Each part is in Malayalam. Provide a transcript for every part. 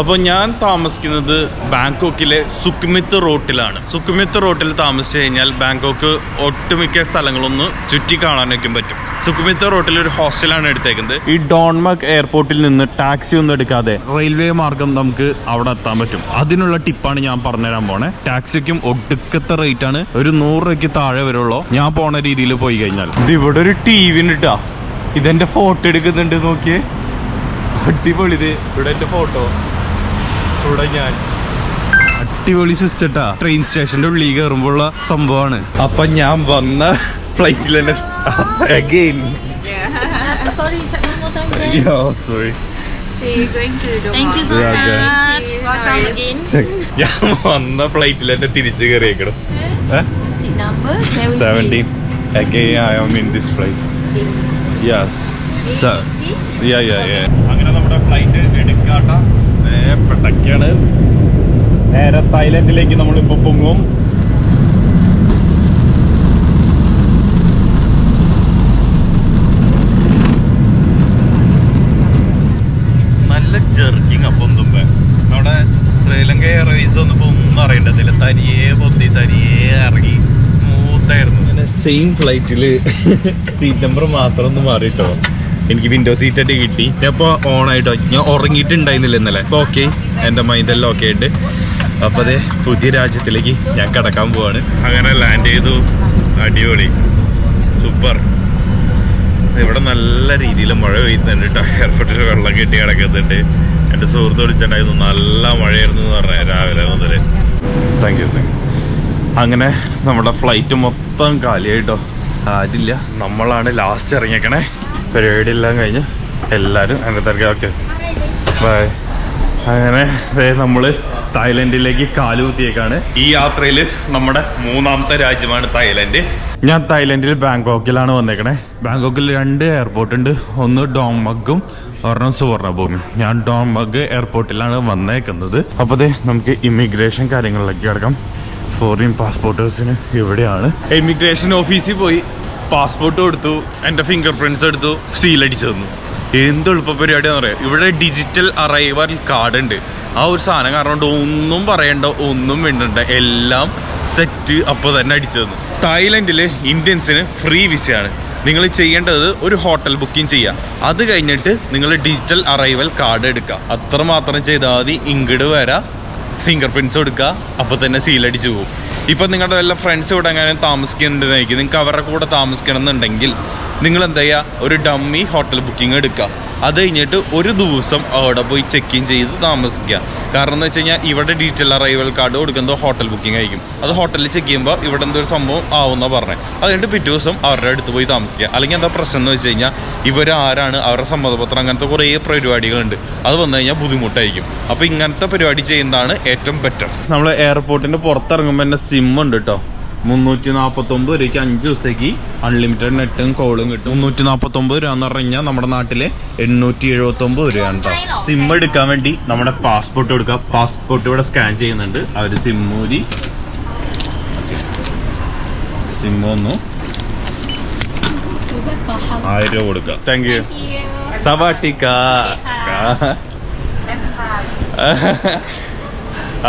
അപ്പോൾ ഞാൻ താമസിക്കുന്നത് ബാങ്കോക്കിലെ സുക്മിത്ത് റോട്ടിലാണ്. സുക്മിത്ത് റോട്ടിൽ താമസിച്ച് കഴിഞ്ഞാൽ ബാങ്കോക്ക് ഒട്ടുമിക്ക സ്ഥലങ്ങളൊന്ന് ചുറ്റി കാണാനൊക്കെ പറ്റും. സുക്മിത്ത് റോട്ടിൽ ഒരു ഹോസ്റ്റലാണ് എടുത്തേക്കുന്നത്. ഈ ഡോൺമക് എയർപോർട്ടിൽ നിന്ന് ടാക്സി ഒന്നും എടുക്കാതെ റെയിൽവേ മാർഗം നമുക്ക് അവിടെ എത്താൻ പറ്റും. അതിനുള്ള ടിപ്പാണ് ഞാൻ പറഞ്ഞുതരാൻ പോണേ. ടാക്സിക്കും ഒടുക്കത്തെ റേറ്റ് ആണ് ഒരു നൂറ് രൂപയ്ക്ക് താഴെ വരുള്ളൂ. ഞാൻ പോണ രീതിയിൽ പോയി കഴിഞ്ഞാൽ. ഇത് ഇവിടെ ഒരു ടി വിന് ഉണ്ട് ഇതെന്റെ ഫോട്ടോ എടുക്കുന്നുണ്ട് നോക്കിയേ. അടിപൊളി ഇത്. ഇവിടെ എന്റെ ഫോട്ടോ ഇവിടെ ഞാൻ. അടിപൊളി സിസ്റ്റട്ടാ ട്രെയിൻ സ്റ്റേഷന്റെ ഉള്ളിൽ കയറുമ്പോഴുള്ള സംഭവമാണ്. അപ്പൊ ഞാൻ വന്ന ഫ്ലൈറ്റിൽ തന്നെ. Again Sorry, check one more time again. Sorry So going to the Thank you so Yeah, okay. much. Welcome again. ഞാൻ വന്ന ഫ്ലൈറ്റിൽ തന്നെ തിരിച്ച് കയറിയേക്കണം seventeen again I am in this flight അങ്ങനെ നമ്മുടെ ഫ്ലൈറ്റ് എടുക്കാട്ട പെട്ടൊക്കെയാണ് നേരെ തായ്ലൻഡിലേക്ക് നമ്മളിപ്പോൾ പൊങ്ങും. നല്ല ജെർക്കിങ് അപ്പം തുമ്പേ. നമ്മുടെ ശ്രീലങ്ക എയർവേസ് വന്നപ്പോ ഒന്നും അറിയണ്ടതില്ല. തനിയേ പൊന്തി തനിയേ ഇറങ്ങി. സെയിം ഫ്ലൈറ്റിൽ സീറ്റ് നമ്പർ മാത്രം ഒന്ന് മാറിയിട്ടോ എനിക്ക് വിൻഡോ സീറ്റ് ആയിട്ട് കിട്ടി. അപ്പൊ ഓൺ ആയിട്ടോ. ഞാൻ ഉറങ്ങിയിട്ടുണ്ടായിരുന്നില്ല ഇന്നലെ. അപ്പോൾ ഓക്കെ എന്റെ മൈൻഡെല്ലാം ഓക്കെ ആയിട്ട്. അപ്പോൾ അതെ പുതിയ രാജ്യത്തിലേക്ക് ഞാൻ കടക്കാൻ പോവാണ്. അങ്ങനെ ലാൻഡ് ചെയ്തു. അടിപൊളി. സൂപ്പർ ഇവിടെ നല്ല രീതിയിൽ മഴ പെയ്യുന്നുണ്ട് കേട്ടോ. എയർപോർട്ടിൽ വെള്ളം കെട്ടി കിടക്കുന്നുണ്ട്. എന്റെ സുഹൃത്ത് വിളിച്ചിട്ടുണ്ടായിരുന്നു നല്ല മഴയായിരുന്നു എന്ന് പറഞ്ഞാൽ രാവിലെ മുതൽ താങ്ക് യു താങ്ക് യു അങ്ങനെ നമ്മുടെ ഫ്ലൈറ്റ് മൊത്തം കാലിയായിട്ടോ. ആരില്ല. നമ്മളാണ് ലാസ്റ്റ് ഇറങ്ങിയേക്കണേ. പരിപാടി എല്ലാം കഴിഞ്ഞ് എല്ലാവരും എന്റെ തിരക്കാം. ഓക്കെ ബൈ അങ്ങനെ നമ്മൾ തായ്ലൻഡിലേക്ക് കാലുകുത്തിയേക്കാണ് ഈ യാത്രയിൽ നമ്മുടെ മൂന്നാമത്തെ രാജ്യമാണ് തായ്ലൻഡ്. ഞാൻ തായ്ലൻഡിൽ ബാങ്കോക്കിലാണ് വന്നേക്കണേ. ബാങ്കോക്കിൽ രണ്ട് എയർപോർട്ട് ഉണ്ട്. ഒന്ന് ഡോങ്മഗും ഒരെണ്ണം സുവർണഭൂമി ഞാൻ ഡോങ്മഗ് എയർപോർട്ടിലാണ് വന്നേക്കുന്നത്. അപ്പോൾ നമുക്ക് ഇമിഗ്രേഷൻ കാര്യങ്ങളിലേക്ക് കിടക്കാം. ഫോറിൻ പാസ്പോർട്ടേഴ്സിന് ഇവിടെയാണ് ഇമിഗ്രേഷൻ ഓഫീസിൽ പോയി പാസ്പോർട്ട് കൊടുത്തു എന്റെ ഫിംഗർ പ്രിന്റ്സ് എടുത്തു സീലടിച്ചു തന്നു. എന്ത് എളുപ്പ പരിപാടിയാണെന്ന് പറയാം ഇവിടെ ഡിജിറ്റൽ അറൈവൽ കാർഡ് ഉണ്ട്. ആ ഒരു സാധനം കാരണം കൊണ്ട് ഒന്നും പറയണ്ട ഒന്നും വേണ്ടണ്ട എല്ലാം സെറ്റ് അപ്പോൾ തന്നെ അടിച്ചു തന്നു. തായ്ലൻഡിൽ ഇന്ത്യൻസിന് ഫ്രീ വിസയാണ് നിങ്ങൾ ചെയ്യേണ്ടത് ഒരു ഹോട്ടൽ ബുക്കിംഗ് ചെയ്യുക അത് കഴിഞ്ഞിട്ട് നിങ്ങൾ ഡിജിറ്റൽ അറൈവൽ കാർഡ് എടുക്കുക. അത്രമാത്രം ചെയ്താൽ മതി ഇങ്ങോട്ട് വരാം. ഫിംഗർ പ്രിന്റ്സ് കൊടുക്കുക അപ്പോൾ തന്നെ സീലടിച്ച് പോകും. ഇപ്പം നിങ്ങളുടെ വല്ല ഫ്രണ്ട്സ് ഇവിടെ അങ്ങനെ താമസിക്കുന്നുണ്ടെന്നായിരിക്കും നിങ്ങൾക്ക് അവരുടെ കൂടെ താമസിക്കണം എന്നുണ്ടെങ്കിൽ നിങ്ങൾ എന്താ ചെയ്യുക? ഒരു ഡമ്മി ഹോട്ടൽ ബുക്കിംഗ് എടുക്കുക. അത് കഴിഞ്ഞിട്ട് ഒരു ദിവസം അവിടെ പോയി ചെക്ക് ഇൻ ചെയ്ത് താമസിക്കുക. കാരണം എന്ന് വെച്ച് കഴിഞ്ഞാൽ ഇവിടെ ഡീറ്റെയിൽ അറൈവൽ കാർഡ് കൊടുക്കുന്നത് ഹോട്ടൽ ബുക്കിംഗ് ആയിരിക്കും. അത് ഹോട്ടലിൽ ചെക്ക് ചെയ്യുമ്പോൾ ഇവിടെ എന്തൊരു സംഭവം ആവുന്ന പറഞ്ഞത് അതുകൊണ്ട് പിറ്റേ ദിവസം അവരുടെ അടുത്ത് പോയി താമസിക്കുക. അല്ലെങ്കിൽ എന്താ പ്രശ്നം എന്ന് വെച്ച് കഴിഞ്ഞാൽ ഇവർ ആരാണ് അവരുടെ സമ്മതപത്രം അങ്ങനത്തെ കുറേ പരിപാടികളുണ്ട്. അത് വന്നു കഴിഞ്ഞാൽ ബുദ്ധിമുട്ടായിരിക്കും. അപ്പോൾ ഇങ്ങനത്തെ പരിപാടി ചെയ്യുന്നതാണ് ഏറ്റവും ബെറ്റർ നമ്മൾ എയർപോർട്ടിന്റെ പുറത്തിറങ്ങുമ്പോൾ തന്നെ സിം ഉണ്ട് കേട്ടോ മുന്നൂറ്റി നാൽപ്പത്തൊമ്പത് രൂപയ്ക്ക് അഞ്ച് ദിവസത്തേക്ക് അൺലിമിറ്റഡ് നെറ്റും കോളും കിട്ടും. മുന്നൂറ്റി നാൽപ്പത്തൊമ്പത് രൂപ എന്ന് പറഞ്ഞു കഴിഞ്ഞാൽ നമ്മുടെ നാട്ടിലെ എണ്ണൂറ്റി എഴുപത്തൊമ്പത് രൂപയാണ് കേട്ടോ സിം എടുക്കാൻ വേണ്ടി നമ്മുടെ പാസ്പോർട്ട് കൊടുക്കുക പാസ്പോർട്ട് ഇവിടെ സ്കാൻ ചെയ്യുന്നുണ്ട്. അവർ സിം ഊരി സിം വന്നു. ആയിരം രൂപ കൊടുക്കാം. Thank you സവാട്ടിക്ക.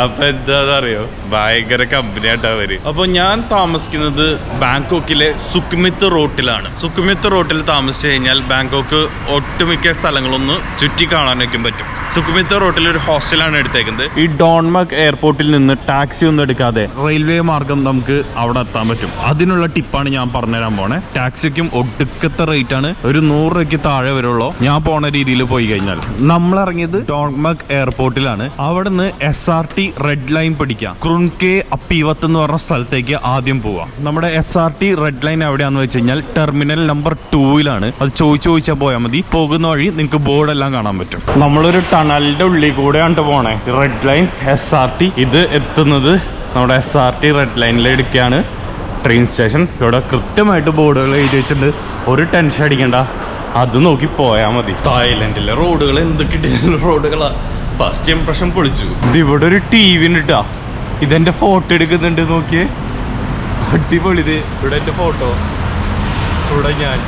അപ്പൊ എന്താ അറിയോ ഭയങ്കര കമ്പനി ആയിട്ടാ അവർ. അപ്പൊ ഞാൻ താമസിക്കുന്നത് ബാങ്കോക്കിലെ സുക്മിത്ത് റോട്ടിലാണ്. സുക്മിത്ത് റോട്ടിൽ താമസിച്ചു കഴിഞ്ഞാൽ ബാങ്കോക്ക് ഒട്ടുമിക്ക സ്ഥലങ്ങളൊന്ന് ചുറ്റി കാണാനൊക്കെ പറ്റും. സുക്മിത്ത് റോട്ടിൽ ഒരു ഹോസ്റ്റലാണ് എടുത്തേക്കുന്നത്. ഈ ഡോൺമക് എയർപോർട്ടിൽ നിന്ന് ടാക്സി ഒന്നും എടുക്കാതെ റെയിൽവേ മാർഗം നമുക്ക് അവിടെ എത്താൻ പറ്റും. അതിനുള്ള ടിപ്പാണ് ഞാൻ പറഞ്ഞുതരാൻ പോണേ. ടാക്സിക്കും ഒടുക്കത്തെ റേറ്റ് ആണ് ഒരു നൂറ് രൂപയ്ക്ക് താഴെ വരുള്ളൂ. ഞാൻ പോണ രീതിയിൽ പോയി കഴിഞ്ഞാൽ. നമ്മൾ ഇറങ്ങിയത് ഡോൺമക് എയർപോർട്ടിലാണ്. അവിടെ നിന്ന് S R T red line പിടിക്കാം. ക്രുൺകെ അപ്പീവത്ത് എന്ന് പറഞ്ഞ സ്ഥലത്തേക്ക് ആദ്യം പോവാം. നമ്മുടെ S R T red line എവിടെയാണെന്ന് വെച്ച് കഴിഞ്ഞാൽ ടെർമിനൽ നമ്പർ ടൂയിലാണ് അത് ചോദിച്ചു ചോദിച്ചാൽ പോയാൽ മതി. പോകുന്ന വഴി നിങ്ങൾക്ക് ബോർഡ് എല്ലാം കാണാൻ പറ്റും. നമ്മളൊരു ടണലിന്റെ ഉള്ളിൽ കൂടെയാണ് പോണേ. Red line S R T ഇത് എത്തുന്നത് നമ്മുടെ എസ് ആർ ടി റെഡ് ലൈനിൽ എടുക്കുകയാണ് ട്രെയിൻ സ്റ്റേഷൻ ഇവിടെ കൃത്യമായിട്ട് ബോർഡുകൾ എഴുതി വെച്ചിട്ടുണ്ട്. ഒരു ടെൻഷൻ അടിക്കണ്ട. അത് നോക്കി പോയാൽ മതി. തായ്ലൻഡിലെ റോഡുകൾ എന്തൊക്കെ റോഡുകളാ ഫസ്റ്റ് ഇംപ്രഷൻ പൊളിച്ചു. ഇത് ഇവിടെ ഒരു ടി വി ഇട്ടാ. ഇതെന്റെ ഫോട്ടോ എടുക്കുന്നുണ്ട് നോക്കിയേ. അടിപൊളി ഇത്. ഇവിടെ എന്റെ ഫോട്ടോ ഇവിടെ ഞാൻ.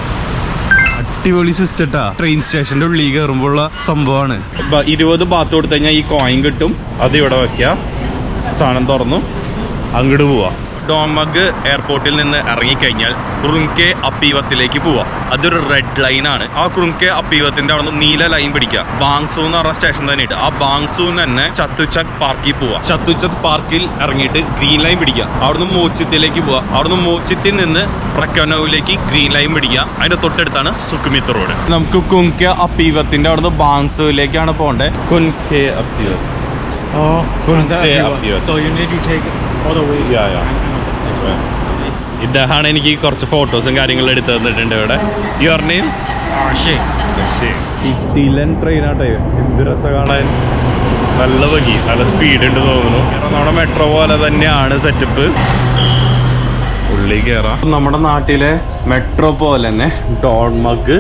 അടിപൊളി സിസ്റ്റട്ടാ ട്രെയിൻ സ്റ്റേഷന്റെ ഉള്ളിൽ കയറുമ്പോഴുള്ള സംഭവമാണ്. ഇരുപത് ബാത്ത് കൊടുത്തു കഴിഞ്ഞാൽ ഈ കോയിൻ കിട്ടും. അത് ഇവിടെ വെക്കാം. സാധനം തുറന്നു. അങ്ങോട്ട് പോവാ. ഡോമഗ് എയർപോർട്ടിൽ നിന്ന് ഇറങ്ങിക്കഴിഞ്ഞാൽ കുറുങ്കെ അപ്പീവത്തിലേക്ക് പോവാം. അതൊരു റെഡ് ലൈനാണ് ആ കുറുങ്കെ അപ്പീവത്തിന്റെ അവിടെ നിന്ന് നീല ലൈൻ പിടിക്കുക. ബാങ്സു എന്ന് പറഞ്ഞ സ്റ്റേഷൻ തന്നെയുണ്ട് ആ ബാങ്സുന്ന് തന്നെ ചത്തുചക് പാർക്കിൽ പോവാം. ചത്തുചക് പാർക്കിൽ ഇറങ്ങിയിട്ട് ഗ്രീൻ ലൈൻ പിടിക്കുക. അവിടുന്ന് മോച്ചിത്തിലേക്ക് പോവാം. അവിടുന്ന് മോച്ചിത്തിൽ നിന്ന് പ്രക്കനോവിലേക്ക് ഗ്രീൻ ലൈൻ പിടിക്കുക. അതിന്റെ തൊട്ടടുത്താണ് സുക്കുമിത്ത് റോഡ്. നമുക്ക് കുങ്കെ അപ്പീവത്തിന്റെ അവിടുന്ന് ബാങ്സുവിലേക്കാണ് പോകേണ്ടത് കുൻകെ അപ്പീവത് Oh, Kunte Appiah. So you need to take all the way. Yeah, yeah. ഇദ്ദേഹമാണ് എനിക്ക് കുറച്ച് ഫോട്ടോസും കാര്യങ്ങളും എടുത്തു തന്നിട്ടുണ്ട് ഇവിടെ. യുവർ നെയിം ട്രെയിൻ ആട്ടെ എന്ത് രസം കാണാൻ നല്ല ഭംഗി. നല്ല സ്പീഡ് ഉണ്ട് തോന്നുന്നു. നമ്മുടെ മെട്രോ പോലെ തന്നെയാണ് സെറ്റപ്പ് ഉള്ളിൽ കയറാം നമ്മുടെ നാട്ടിലെ മെട്രോ പോലെ തന്നെ ഡോൺമഗ്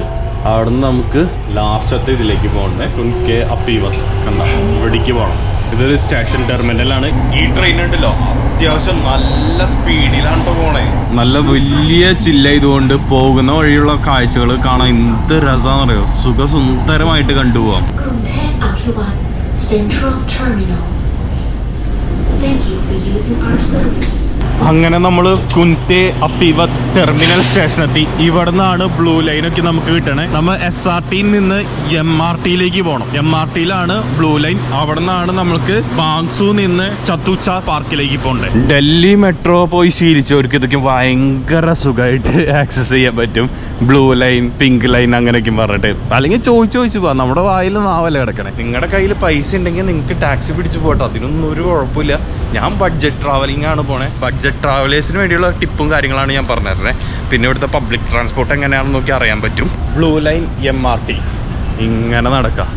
അവിടെ നിന്ന് നമുക്ക് ലാസ്റ്റത്തെ ഇതിലേക്ക് പോകണ്ടേ. കുൻകെ അപ്പീവ. കണ്ട? ഇവിടേക്ക് പോകണം ഇതൊരു സ്റ്റേഷൻ ടെർമിനലാണ് ഈ ട്രെയിൻ ഉണ്ടല്ലോ അത്യാവശ്യം നല്ല സ്പീഡിലാണ് പോണേ നല്ല വലിയ ചില്ല ഇതുകൊണ്ട് പോകുന്ന വഴിയുള്ള കാഴ്ചകൾ കാണാൻ എന്ത് രസമാണെന്നറിയോ സുഖസുന്ദരമായിട്ട് കണ്ടുപോവാം Central Terminal. Thank you for. അങ്ങനെ നമ്മൾ കുൻതെ അപ്പിവത് ടെർമിനൽ സ്റ്റേഷനെത്തി ഇവിടെ നിന്നാണ് ബ്ലൂ ലൈനൊക്കെ നമുക്ക് കിട്ടണേ. നമ്മൾ എസ് ആർ ടിയിൽ നിന്ന് എം ആർ ടിയിലേക്ക് പോകണം എം ആർ ടിയിലാണ് ബ്ലൂ ലൈൻ അവിടെ നിന്നാണ് നമ്മൾക്ക് ബാങ്സു നിന്ന് ചത്തുച്ച പാർക്കിലേക്ക് പോകണ്ടേ ഡൽഹി മെട്രോ പോയി ശീലിച്ചവർക്ക് ഇതൊക്കെ ഭയങ്കര സുഖമായിട്ട് ആക്സസ് ചെയ്യാൻ പറ്റും. ബ്ലൂ ലൈൻ പിങ്ക് ലൈൻ അങ്ങനെയൊക്കെ പറഞ്ഞിട്ട്. അല്ലെങ്കിൽ ചോദിച്ചു ചോദിച്ചു പോവാം. നമ്മുടെ വായിൽ നാവല്ല കിടക്കണേ. നിങ്ങളുടെ കയ്യിൽ പൈസ ഉണ്ടെങ്കിൽ നിങ്ങൾക്ക് ടാക്സി പിടിച്ചു പോട്ടോ. അതിനൊന്നും ഒരു കുഴപ്പമില്ല. ഞാൻ ബഡ്ജറ്റ് ട്രാവലിംഗ് ആണ് പോണേ. ബഡ്ജറ്റ് ട്രാവലേഴ്സിന് വേണ്ടിയുള്ള ടിപ്പും കാര്യങ്ങളാണ് ഞാൻ പറഞ്ഞു പറഞ്ഞിരുന്നത് പിന്നെ ഇവിടുത്തെ പബ്ലിക് ട്രാൻസ്പോർട്ട് എങ്ങനെയാണെന്ന് നോക്കി അറിയാൻ പറ്റും. Blue line M R T ഇങ്ങനെ നടക്കാം.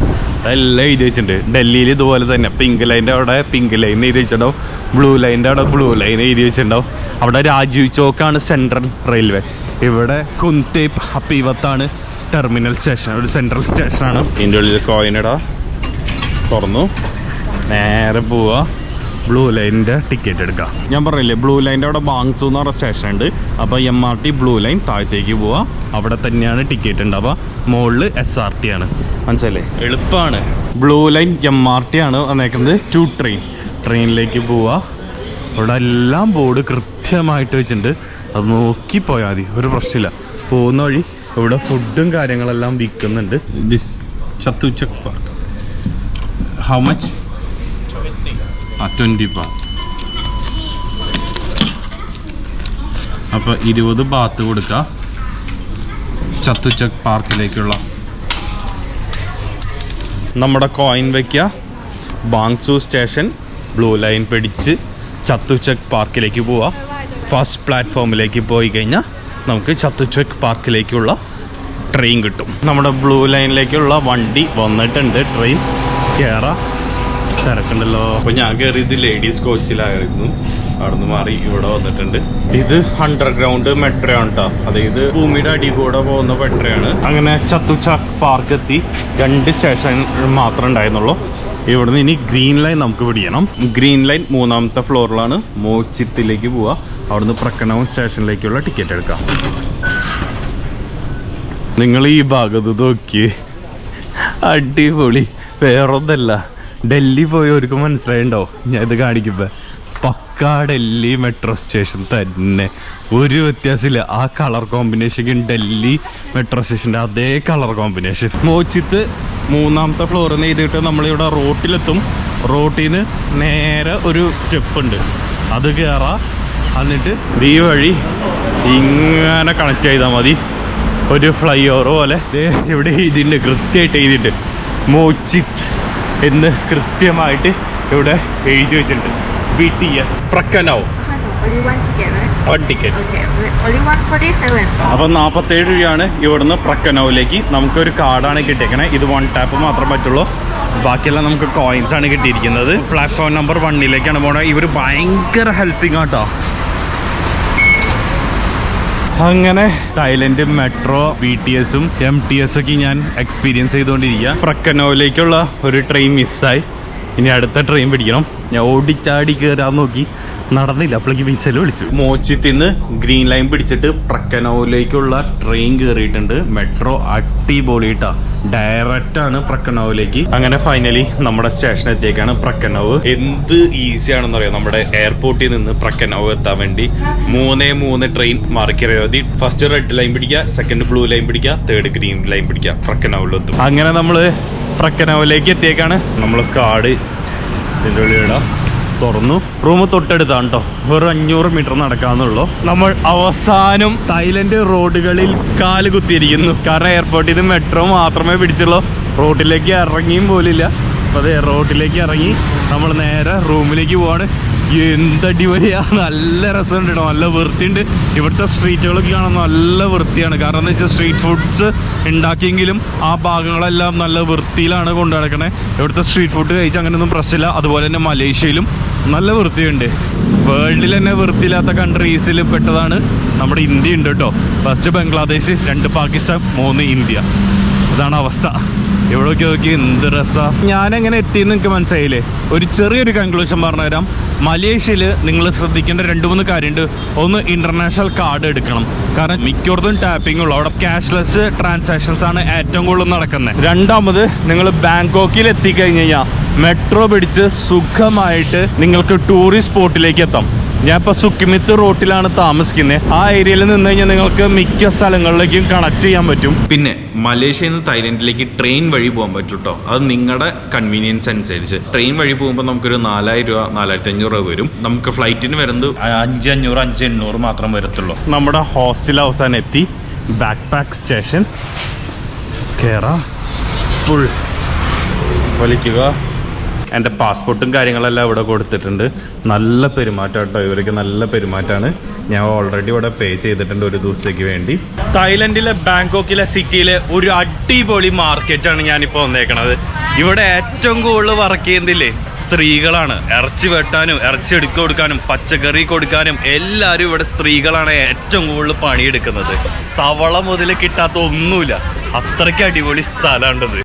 എല്ലാം എഴുതി വെച്ചിട്ടുണ്ട്. ഡൽഹിയിൽ ഇതുപോലെ തന്നെ. പിങ്ക് ലൈന്റെ അവിടെ പിങ്ക് ലൈൻ എഴുതി വെച്ചിട്ടുണ്ടാവും. ബ്ലൂ ലൈന്റെ അവിടെ ബ്ലൂ ലൈൻ എഴുതി വെച്ചിട്ടുണ്ടാവും. അവിടെ രാജീവ് ചോക്കാണ് സെൻട്രൽ റെയിൽവേ ഇവിടെ കുന്തേപ്പ് അപ്പീവത്താണ് ടെർമിനൽ സ്റ്റേഷൻ ഒരു സെൻട്രൽ സ്റ്റേഷനാണ് ഇതിന്റെ ഉള്ളിൽ ഇടാ. തുറന്നു. നേരെ പോവുക ബ്ലൂ ലൈനിന്റെ ടിക്കറ്റ് എടുക്കുക ഞാൻ പറഞ്ഞില്ലേ ബ്ലൂ ലൈന്റെ അവിടെ ബാങ്സു എന്ന് പറഞ്ഞ സ്റ്റേഷൻ ഉണ്ട്. അപ്പോൾ M R T blue line താഴത്തേക്ക് പോവുക അവിടെ തന്നെയാണ് ടിക്കറ്റ് ഉണ്ടാവുക. മുകളിൽ എസ് ആർ ടി ആണ്. മനസ്സിലല്ലേ എളുപ്പമാണ് blue line M R T ആണ് വന്നേക്കുന്നത്. ടു ട്രെയിൻ ട്രെയിനിലേക്ക് പോവുക അവിടെ എല്ലാം ബോർഡ് കൃത്യമായിട്ട് വെച്ചിട്ടുണ്ട്. അത് നോക്കി പോയാൽ മതി ഒരു പ്രശ്നമില്ല. പോകുന്ന വഴി ഇവിടെ ഫുഡും കാര്യങ്ങളെല്ലാം വിൽക്കുന്നുണ്ട്. This Chatuchak park how much ah twenty baht അപ്പോൾ ഇരുപത് ബാത്ത് കൊടുക്കുക ചത്തുച്ചക് പാർക്കിലേക്കുള്ള നമ്മുടെ കോയിൻ വയ്ക്കുക ബാങ്സു സ്റ്റേഷൻ ബ്ലൂ ലൈൻ പിടിച്ച് ചത്തുച്ചക് പാർക്കിലേക്ക് പോവുക ഫസ്റ്റ് പ്ലാറ്റ്ഫോമിലേക്ക് പോയി കഴിഞ്ഞാൽ നമുക്ക് ചത്തുച്ചക് പാർക്കിലേക്കുള്ള ട്രെയിൻ കിട്ടും. നമ്മുടെ ബ്ലൂ ലൈനിലേക്കുള്ള വണ്ടി വന്നിട്ടുണ്ട്. ട്രെയിൻ കയറാം തിരക്കുണ്ടല്ലോ. അപ്പോൾ ഞാൻ കയറിയത് ലേഡീസ് കോച്ചിലായിരുന്നു. അവിടുന്ന് മാറി ഇവിടെ വന്നിട്ടുണ്ട്. ഇത് അണ്ടർഗ്രൗണ്ട് മെട്രോ ആണ് കേട്ടോ അതായത് ഭൂമിയുടെ അടി കൂടെ പോകുന്ന മെട്രോയാണ് അങ്ങനെ ചത്തുചാക്ക് പാർക്ക് എത്തി രണ്ട് സ്റ്റേഷൻ മാത്രമേ ഉണ്ടായിരുന്നുള്ളൂ. ഇവിടുന്ന് ഇനി ഗ്രീൻ ലൈൻ നമുക്ക് പിടിക്കണം. ഗ്രീൻ ലൈൻ മൂന്നാമത്തെ ഫ്ലോറിലാണ് മോച്ചിത്തിലേക്ക് പോവുക അവിടുന്ന് പ്രക്കണവും സ്റ്റേഷനിലേക്കുള്ള ടിക്കറ്റ് എടുക്കാം. നിങ്ങൾ ഈ ഭാഗത്ത് നോക്കി. അടിപൊളി. വേറൊന്നല്ല. ഡൽഹി പോയി പോയവർക്ക് മനസ്സിലായിണ്ടോ? ഞാൻ ഇത് കാണിക്കുമ്പോ. പക്കാ ഡൽഹി മെട്രോ സ്റ്റേഷൻ തന്നെ. ഒരു വ്യത്യാസമില്ല. ആ കളർ കോമ്പിനേഷൻ ഡൽഹി മെട്രോ സ്റ്റേഷന്റെ അതേ കളർ കോമ്പിനേഷൻ മോച്ചിത്ത് മൂന്നാമത്തെ ഫ്ലോറിൽ നിന്ന് ചെയ്തിട്ട് നമ്മളിവിടെ റോട്ടിലെത്തും റോട്ടിൽ നിന്ന് നേരെ ഒരു സ്റ്റെപ്പ് ഉണ്ട്. അത് കയറാം എന്നിട്ട് ഈ വഴി ഇങ്ങനെ കണക്ട് ചെയ്താൽ മതി. ഒരു ഫ്ലൈ ഓവർ പോലെ ഇവിടെ എഴുതിയിട്ടുണ്ട് കൃത്യമായിട്ട് എഴുതിയിട്ട് മോച്ചിറ്റ് എന്ന് കൃത്യമായിട്ട് ഇവിടെ എഴുതി വെച്ചിട്ടുണ്ട്. B T S Phra Khanong Only one ticket, right? One ticket. അപ്പം നാൽപ്പത്തേഴ് രൂപയാണ് ഇവിടുന്ന് പ്രക്കനോവിലേക്ക്. നമുക്കൊരു കാർഡാണ് കിട്ടിയേക്കണേ. ഇത് വൺ ടാപ്പ് മാത്രം പറ്റുള്ളൂ. ബാക്കിയെല്ലാം നമുക്ക് കോയിൻസ് ആണ് കിട്ടിയിരിക്കുന്നത്. പ്ലാറ്റ്ഫോം നമ്പർ വണ്ണിലേക്കാണ് പോകണത് ഇവർ ഭയങ്കര ഹെൽപ്പിംഗ് ആട്ടോ അങ്ങനെ തായ്ലൻഡ് മെട്രോ ബി ടി എസും എം ടി എസ് ഒക്കെ ഞാൻ എക്സ്പീരിയൻസ് ചെയ്തുകൊണ്ടിരിക്കുക. പ്രക്കനോയിലേക്കുള്ള ഒരു ട്രെയിൻ മിസ്സായി ഇനി അടുത്ത ട്രെയിൻ പിടിക്കണം. ഞാൻ ഓടിച്ചാടി കയറാൻ നോക്കി. നടന്നില്ല. അപ്പോഴേക്ക് വിസൽ വിളിച്ചു. മോച്ചിത്തിന്ന് ഗ്രീൻ ലൈൻ പിടിച്ചിട്ട് പ്രക്കനോവിലേക്കുള്ള ട്രെയിൻ കയറിയിട്ടുണ്ട് മെട്രോ അടിപൊളിയിട്ടാ. ഡയറക്റ്റ് ആണ് പ്രക്കനോവിലേക്ക്. അങ്ങനെ ഫൈനലി നമ്മുടെ സ്റ്റേഷൻ എത്തിയേക്കാണ് പ്രക്കനോവ്. എന്ത് ഈസി ആണെന്ന് അറിയാം നമ്മുടെ എയർപോർട്ടിൽ നിന്ന് പ്രക്കനോവ് എത്താൻ വേണ്ടി. മൂന്നേ മൂന്ന് ട്രെയിൻ മാറിക്കറിയാതി ഫസ്റ്റ് റെഡ് ലൈൻ പിടിക്കുക സെക്കൻഡ് ബ്ലൂ ലൈൻ പിടിക്കുക തേർഡ് ഗ്രീൻ ലൈൻ പിടിക്കുക. പ്രക്കനോവിലെത്തും. അങ്ങനെ നമ്മൾ പ്രക്കനോവിലേക്ക് എത്തിയേക്കാണ്. നമ്മൾ കാട് ഇതിന്റെ ഉള്ളിലിടാം. തുറന്നു. റൂം തൊട്ടടുത്താണ് കേട്ടോ വെറും അഞ്ഞൂറ് മീറ്റർ നടക്കാന്നുള്ളൂ നമ്മൾ അവസാനം തായ്ലൻഡ് റോഡുകളിൽ കാൽ കുത്തിയിരിക്കുന്നു. കാരണം എയർപോർട്ടിൽ നിന്ന് മെട്രോ മാത്രമേ പിടിച്ചുള്ളൂ. റോഡിലേക്ക് ഇറങ്ങിയും പോലില്ല. അപ്പോൾ അതെ റോഡിലേക്ക് ഇറങ്ങി നമ്മൾ നേരെ റൂമിലേക്ക് പോവാണ്. എന്തടിപൊളിയാ നല്ല രസമുണ്ട് കേട്ടോ നല്ല വൃത്തിയുണ്ട്. ഇവിടുത്തെ സ്ട്രീറ്റുകളൊക്കെ കാണാൻ നല്ല വൃത്തിയാണ്. കാരണം എന്താ വെച്ചാൽ സ്ട്രീറ്റ് ഫുഡ്സ് ഉണ്ടാക്കിയെങ്കിലും ആ ഭാഗങ്ങളെല്ലാം നല്ല വൃത്തിയിലാണ് കൊണ്ടു നടക്കണേ. ഇവിടുത്തെ സ്ട്രീറ്റ് ഫുഡ് കഴിച്ച് അങ്ങനെയൊന്നും പ്രശ്നമില്ല. അതുപോലെ തന്നെ മലേഷ്യയിലും നല്ല വൃത്തിയുണ്ട്. വേൾഡിൽ തന്നെ വൃത്തിയില്ലാത്ത കൺട്രീസിൽ പെട്ടതാണ് നമ്മുടെ ഇന്ത്യ ഉണ്ട് കേട്ടോ. ഫസ്റ്റ് ബംഗ്ലാദേശ് രണ്ട് പാകിസ്ഥാൻ മൂന്ന് ഇന്ത്യ. അതാണ് അവസ്ഥ. എവിടെയൊക്കെ നോക്കി എന്ത് രസ. ഞാനെങ്ങനെ എത്തിയെന്ന് നിങ്ങൾക്ക് മനസ്സിലായില്ലേ? ഒരു ചെറിയൊരു കൺക്ലൂഷൻ പറഞ്ഞുതരാം. മലേഷ്യയിൽ നിങ്ങൾ ശ്രദ്ധിക്കേണ്ട രണ്ട് മൂന്ന് കാര്യമുണ്ട്. ഒന്ന് ഇന്റർനാഷണൽ കാർഡ് എടുക്കണം. കാരണം മിക്കവർക്കും ടാപ്പിംഗ് ഉള്ളു. അവിടെ ക്യാഷ്ലെസ് ട്രാൻസാക്ഷൻസ് ആണ് ഏറ്റവും കൂടുതൽ നടക്കുന്നത്. രണ്ടാമത് നിങ്ങൾ ബാങ്കോക്കിൽ എത്തിക്കഴിഞ്ഞ് കഴിഞ്ഞാൽ മെട്രോ പിടിച്ച് സുഖമായിട്ട് നിങ്ങൾക്ക് ടൂറിസ്റ്റ് സ്പോട്ടിലേക്ക് എത്താം. ഞാൻ ഇപ്പോൾ സുക്കിമിത്ത് റോട്ടിലാണ് താമസിക്കുന്നത് ആ ഏരിയയിൽ നിന്ന് കഴിഞ്ഞാൽ നിങ്ങൾക്ക് മിക്ക സ്ഥലങ്ങളിലേക്കും കണക്ട് ചെയ്യാൻ പറ്റും. പിന്നെ മലേഷ്യയിൽ നിന്ന് തായ്ലൻഡിലേക്ക് ട്രെയിൻ വഴി പോകാൻ പറ്റും കേട്ടോ അത് നിങ്ങളുടെ കൺവീനിയൻസ് അനുസരിച്ച്. ട്രെയിൻ വഴി പോകുമ്പോൾ നമുക്കൊരു നാലായിരം രൂപ നാലായിരത്തി അഞ്ഞൂറ് രൂപ വരും. നമുക്ക് ഫ്ലൈറ്റിന് വരുന്നത് അഞ്ച് അഞ്ഞൂറ് അഞ്ച് എണ്ണൂറ് മാത്രം വരത്തുള്ളൂ. നമ്മുടെ ഹോസ്റ്റൽ അവസാനം എത്തി. ബാക്ക് പാക്ക് സ്റ്റേഷൻ കയറാം ഫുൾ വലിക്കുക. എന്റെ പാസ്പോർട്ടും കാര്യങ്ങളെല്ലാം ഇവിടെ കൊടുത്തിട്ടുണ്ട്. നല്ല പെരുമാറ്റം കേട്ടോ ഇവർക്ക് നല്ല പെരുമാറ്റമാണ്. ഞാൻ ഓൾറെഡി ഇവിടെ പേ ചെയ്തിട്ടുണ്ട് ഒരു ദിവസത്തേക്ക് വേണ്ടി. തായ്ലൻഡിലെ ബാങ്കോക്കിലെ സിറ്റിയിലെ ഒരു അടിപൊളി മാർക്കറ്റാണ് ഞാനിപ്പോൾ വന്നേക്കണത്. ഇവിടെ ഏറ്റവും കൂടുതൽ വർക്ക് ചെയ്യുന്നില്ലേ സ്ത്രീകളാണ്. ഇറച്ചി വെട്ടാനും ഇറച്ചി എടുക്ക കൊടുക്കാനും പച്ചക്കറി കൊടുക്കാനും എല്ലാവരും ഇവിടെ സ്ത്രീകളാണ് ഏറ്റവും കൂടുതൽ പണിയെടുക്കുന്നത്. തവള മുതൽ കിട്ടാത്ത ഒന്നുമില്ല. അത്രയ്ക്ക് അടിപൊളി സ്ഥലമാണ്ടത്